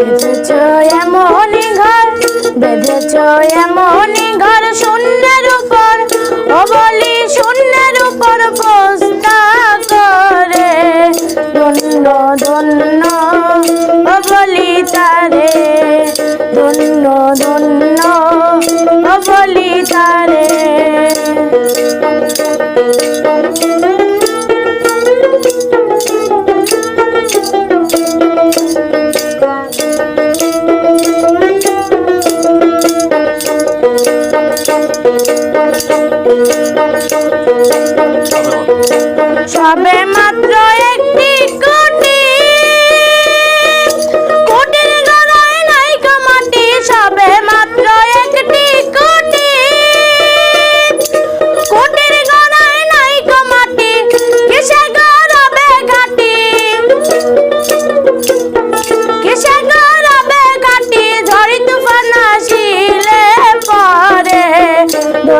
বেঁধেছ এমন ঘর বেঁধেছ এমন ঘর শূন্যের উপর ও বলি শূন্যের উপর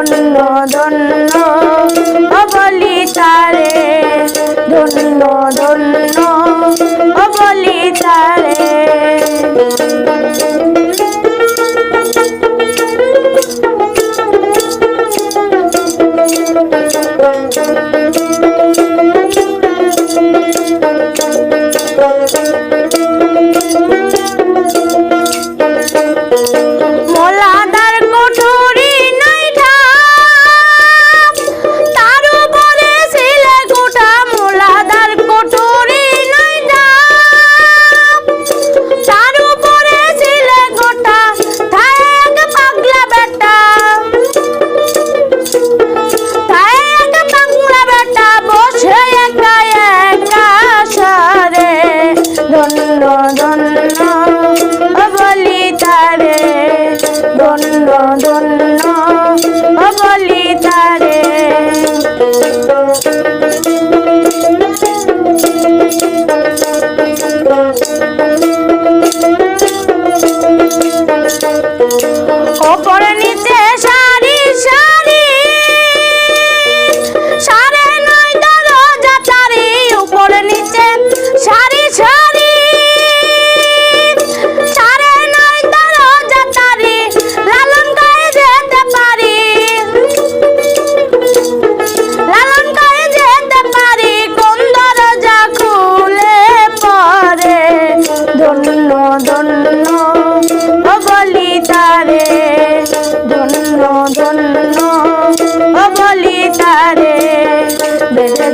ধন্য ধন্য অবলি তারে ধন্য ধন্য অবলি তারে ও পরনীতে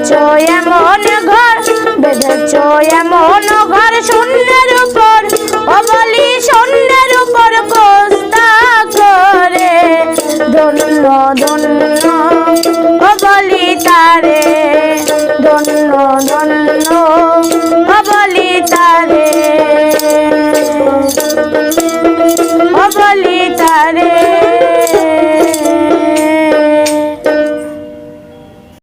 বেঁধেছ এমন ঘর বেঁধেছ এমন ঘর, শূন্যের উপর, অবলি শূন্যের উপর বস্তা করে। ধন্য ধন্য অবলি তারে ধন্য ধন্য অবলি তারে।